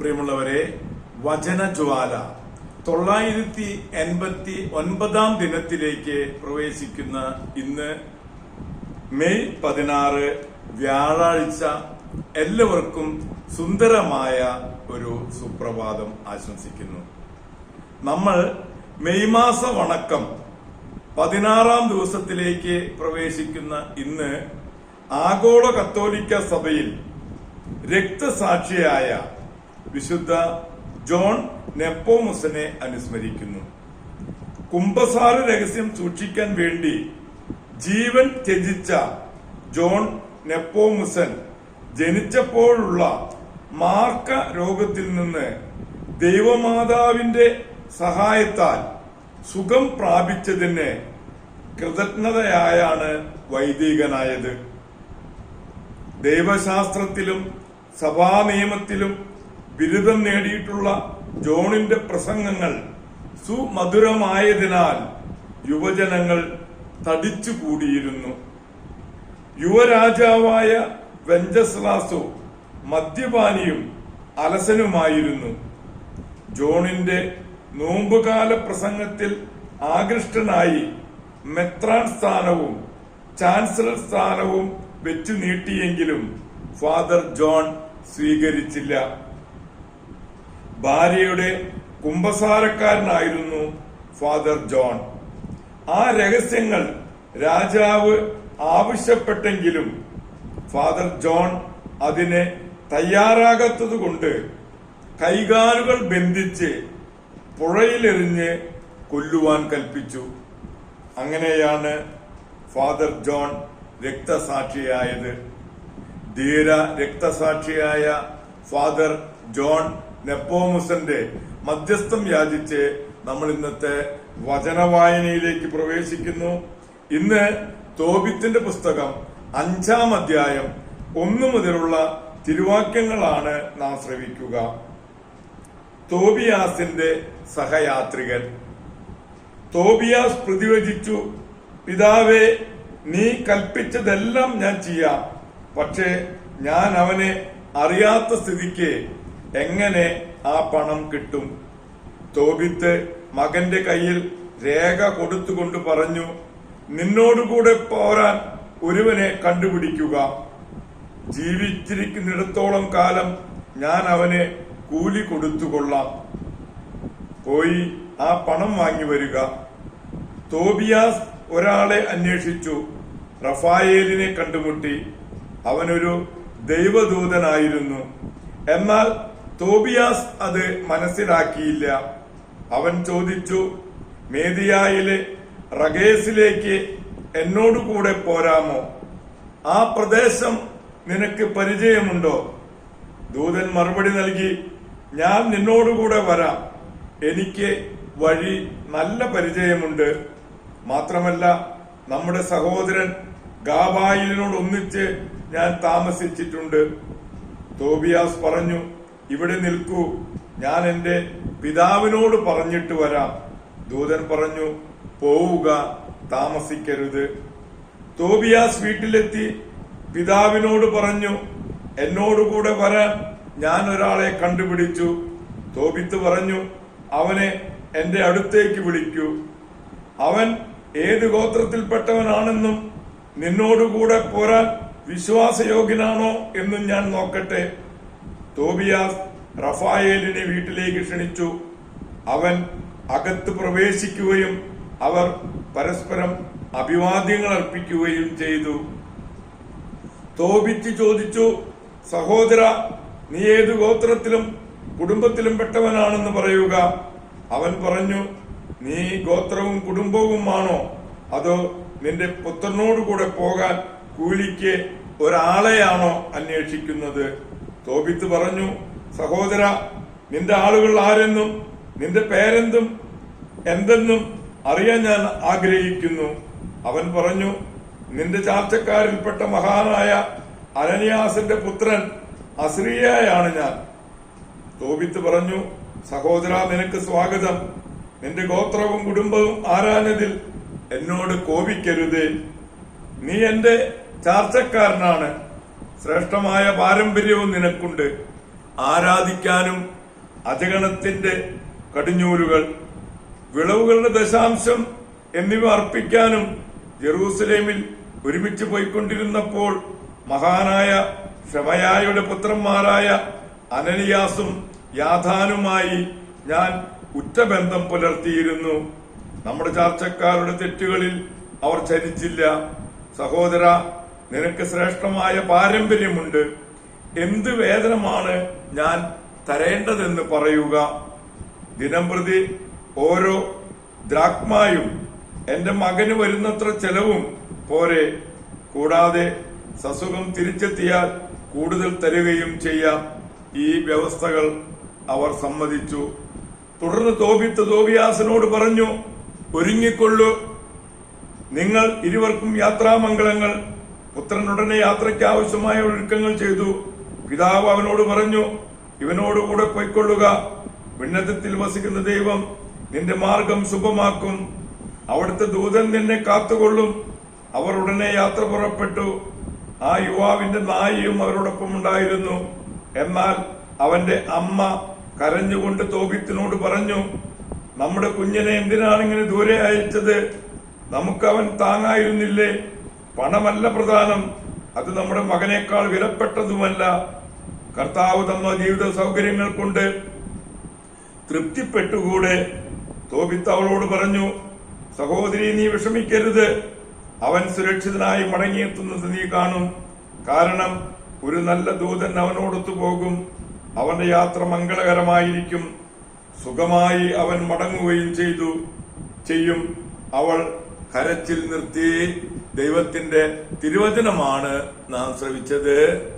പ്രിയമുള്ളവരെ വചനജ്വാല തൊള്ളായിരത്തി എൺപത്തി ഒൻപതാം ദിനത്തിലേക്ക് പ്രവേശിക്കുന്ന ഇന്ന് മെയ് പതിനാറ് വ്യാഴാഴ്ച എല്ലാവർക്കും സുന്ദരമായ ഒരു സുപ്രഭാതം ആശംസിക്കുന്നു. നമ്മൾ മെയ് മാസ വണക്കം പതിനാറാം ദിവസത്തിലേക്ക് പ്രവേശിക്കുന്ന ഇന്ന് ആഗോള കത്തോലിക്ക സഭയിൽ രക്തസാക്ഷിയായ വിശുദ്ധ ജോൺ നെപ്പോമുസനെ അനുസ്മരിക്കുന്നു. കുംഭസാര രഹസ്യം സൂക്ഷിക്കാൻ വേണ്ടി ജീവൻ ത്യജിച്ച ജോൺ നെപ്പോമുസൻ ജനിച്ചപ്പോഴുള്ള മാർക്ക രോഗത്തിൽ നിന്ന് ദൈവമാതാവിന്റെ സഹായത്താൽ സുഖം പ്രാപിച്ചതിന് കൃതജ്ഞതയായാണ് വൈദികനായത്. ദൈവശാസ്ത്രത്തിലും സഭാ നിയമത്തിലും ബിരുദം നേടിയിട്ടുള്ള ജോണിന്റെ പ്രസംഗങ്ങൾ സുമധുരമായതിനാൽ യുവജനങ്ങൾ തടിച്ചുകൂടിയിരുന്നു. യുവരാജാവായ വെഞ്ചസ്ലാസോ മദ്യപാനിയും അലസനുമായിരുന്നു. ജോണിന്റെ നോമ്പുകാല പ്രസംഗത്തിൽ ആകൃഷ്ടനായി മെത്രാൻ സ്ഥാനവും ചാൻസലർ സ്ഥാനവും വെച്ചു നീട്ടിയെങ്കിലും ഫാദർ ജോൺ സ്വീകരിച്ചില്ല. ഭാര്യയുടെ കുംഭസാരക്കാരനായിരുന്നു ഫാദർ ജോൺ. ആ രഹസ്യങ്ങൾ രാജാവ് ആവശ്യപ്പെട്ടെങ്കിലും ഫാദർ ജോൺ അതിന് തയ്യാറാകാത്തതുകൊണ്ട് കൈകാലുകൾ ബന്ധിച്ച് പുഴയിലെറിഞ്ഞ് കൊല്ലുവാൻ കൽപ്പിച്ചു. അങ്ങനെയാണ് ഫാദർ ജോൺ രക്തസാക്ഷിയായത്. ധീര രക്തസാക്ഷിയായ ഫാദർ ജോൺ നെപ്പോമുസന്റെ മധ്യസ്ഥം യാചിച്ച് നമ്മൾ ഇന്നത്തെ വചനവായനയിലേക്ക് പ്രവേശിക്കുന്നു. ഇന്ന് തോബിത്തിന്റെ പുസ്തകം അഞ്ചാം അധ്യായം ഒന്നു മുതലുള്ള തിരുവാക്യങ്ങളാണ് നാം ശ്രവിക്കുക. തോബിയാസിന്റെ സഹയാത്രികൻ. തോബിയാസ് പ്രതിവചിച്ചു പിതാവേ നീ കൽപ്പിച്ചതെല്ലാം ഞാൻ ചെയ്യാം. പക്ഷേ ഞാൻ അവനെ അറിയാത്ത സ്ഥിതിക്ക് എങ്ങനെ ആ പണം കിട്ടും? തോബിത്ത് മകന്റെ കയ്യിൽ രേഖ കൊടുത്തുകൊണ്ട് പറഞ്ഞു നിന്നോടുകൂടെ പോരാൻ ഒരുവനെ കണ്ടുപിടിക്കുക. ജീവിച്ചിരിക്കുന്നിടത്തോളം കാലം ഞാൻ അവനെ കൂലി കൊടുത്തുകൊള്ളാം. പോയി ആ പണം വാങ്ങി വരിക. തോബിയാസ് ഒരാളെ അന്വേഷിച്ചു. റഫായേലിനെ കണ്ടുമുട്ടി. അവനൊരു ദൈവദൂതനായിരുന്നു. എന്നാൽ തോബിയാസ് അത് മനസ്സിലാക്കിയില്ല. അവൻ ചോദിച്ചു മേദിയായിലെ റഗേസിലേക്ക് എന്നോടുകൂടെ പോരാമോ? ആ പ്രദേശം നിനക്ക് പരിചയമുണ്ടോ? ദൂതൻ മറുപടി നൽകി ഞാൻ നിന്നോടുകൂടെ വരാം. എനിക്ക് വഴി നല്ല പരിചയമുണ്ട്. മാത്രമല്ല നമ്മുടെ സഹോദരൻ ഗാബായിലിനോട് ഒന്നിച്ച് ഞാൻ താമസിച്ചിട്ടുണ്ട്. തോബിയാസ് പറഞ്ഞു ഇവിടെ നിൽക്കൂ. ഞാൻ എന്റെ പിതാവിനോട് പറഞ്ഞിട്ട് വരാം. ദൂതൻ പറഞ്ഞു പോവുക താമസിക്കരുത്. തോബിയാസ് വീട്ടിലെത്തി പിതാവിനോട് പറഞ്ഞു എന്നോടുകൂടെ വരാൻ ഞാൻ ഒരാളെ കണ്ടുപിടിച്ചു. തോബിത്ത് പറഞ്ഞു അവനെ എന്റെ അടുത്തേക്ക് വിളിക്കൂ. അവൻ ഏത് ഗോത്രത്തിൽപ്പെട്ടവനാണെന്നും നിന്നോടുകൂടെ പോരാൻ വിശ്വാസയോഗ്യനാണോ എന്നും ഞാൻ നോക്കട്ടെ. തോബിയാസ് റഫായേലിനെ വീട്ടിലേക്ക് ക്ഷണിച്ചു. അവൻ അകത്ത് പ്രവേശിക്കുകയും അവർ പരസ്പരം അഭിവാദ്യങ്ങൾ അർപ്പിക്കുകയും ചെയ്തു. തോപിച്ച് ചോദിച്ചു സഹോദര നീ ഏത് ഗോത്രത്തിലും കുടുംബത്തിലും പെട്ടവനാണെന്ന് പറയുക. അവൻ പറഞ്ഞു നീ ഗോത്രവും കുടുംബവും ആണോ? അതോ നിന്റെ പുത്രനോടുകൂടെ പോകാൻ കൂലിക്ക് ഒരാളെയാണോ അന്വേഷിക്കുന്നത്? തോപിത്ത് പറഞ്ഞു സഹോദര നിന്റെ ആളുകൾ ആരെന്നും നിന്റെ പേരെന്തും എന്തെന്നും അറിയാൻ ഞാൻ ആഗ്രഹിക്കുന്നു. അവൻ പറഞ്ഞു നിന്റെ ചാർച്ചക്കാരിൽപ്പെട്ട മഹാനായ അനനിയാസിന്റെ പുത്രൻ അസ്രിയയാണ് ഞാൻ. തോപിത്ത് പറഞ്ഞു സഹോദര നിനക്ക് സ്വാഗതം. നിന്റെ ഗോത്രവും കുടുംബവും ആരാഞ്ഞതിൽ എന്നോട് കോപിക്കരുത്. നീ എന്റെ ചാർച്ചക്കാരനാണ്. ശ്രേഷ്ഠമായ പാരമ്പര്യവും നിനക്കുണ്ട്. ആരാധിക്കാനും അജഗണത്തിന്റെ കടിഞ്ഞൂലുകൾ വിളവുകളുടെ ദശാംശം എന്നിവ അർപ്പിക്കാനും ജെറൂസലേമിൽ ഒരുമിച്ച് പോയിക്കൊണ്ടിരുന്നപ്പോൾ മഹാനായ ഷമയായുടെ പുത്രന്മാരായ അനനിയാസും യാഥാനുമായി ഞാൻ ഉറ്റബന്ധം പുലർത്തിയിരുന്നു. നമ്മുടെ ചാർച്ചക്കാരുടെ തെറ്റുകളിൽ അവർ ചരിച്ചില്ല. സഹോദര നിനക്ക് ശ്രേഷ്ഠമായ പാരമ്പര്യമുണ്ട്. എന്ത് വേതനമാണ് ഞാൻ തരേണ്ടതെന്ന് പറയുക. ദിനംപ്രതി ഓരോ ദ്രാക്മായും എന്റെ മകന് വരുന്നത്ര ചെലവും പോരെ. കൂടാതെ സസുഖം തിരിച്ചെത്തിയാൽ കൂടുതൽ തരുകയും ചെയ്യാം. ഈ വ്യവസ്ഥകൾ അവർ സമ്മതിച്ചു. തുടർന്ന് തോപിത്ത് തോബിയാസിനോട് പറഞ്ഞു ഒരുങ്ങിക്കൊള്ളു. നിങ്ങൾ ഇരുവർക്കും യാത്രാമംഗളങ്ങൾ പുത്രൻ ഉടനെ യാത്രയ്ക്ക് ആവശ്യമായ ഒരുക്കങ്ങൾ ചെയ്തു. പിതാവ് അവനോട് പറഞ്ഞു ഇവനോടുകൂടെ പൊയ്ക്കൊള്ളുക. ഉന്നതത്തിൽ വസിക്കുന്ന ദൈവം നിന്റെ മാർഗം സുഖമാക്കും അവിടുത്തെ ദൂതൻ നിന്നെ കാത്തുകൊള്ളും. അവർ ഉടനെ യാത്ര പുറപ്പെട്ടു. ആ യുവാവിന്റെ നായിയും അവരോടൊപ്പം ഉണ്ടായിരുന്നു. എന്നാൽ അവന്റെ അമ്മ കരഞ്ഞുകൊണ്ട് തോപിത്തിനോട് പറഞ്ഞു നമ്മുടെ കുഞ്ഞിനെ എന്തിനാണ് ഇങ്ങനെ ദൂരെ അയച്ചത്? നമുക്ക് അവൻ താങ്ങായിരുന്നില്ലേ? പണമല്ല പ്രധാനം. അത് നമ്മുടെ മകനേക്കാൾ വിലപ്പെട്ടതുമല്ല. കർത്താവ് തന്ന ജീവിത സൗകര്യങ്ങൾ കൊണ്ട് തൃപ്തിപ്പെട്ടുകൂടെ. തോപിത്ത് അവളോട് പറഞ്ഞു സഹോദരി നീ വിഷമിക്കരുത്. അവൻ സുരക്ഷിതനായി മടങ്ങിയെത്തുന്നത് നീ കാണും. കാരണം ഒരു നല്ല ദൂതൻ അവനോടൊത്തു പോകും. അവന്റെ യാത്ര മംഗളകരമായിരിക്കും. സുഖമായി അവൻ മടങ്ങുകയും ചെയ്തു. ചെയ്യും. അവൾ കരച്ചിൽ നിർത്തി. ദൈവത്തിന്റെ തിരുവചനമാണ് നാം ശ്രവിച്ചത്.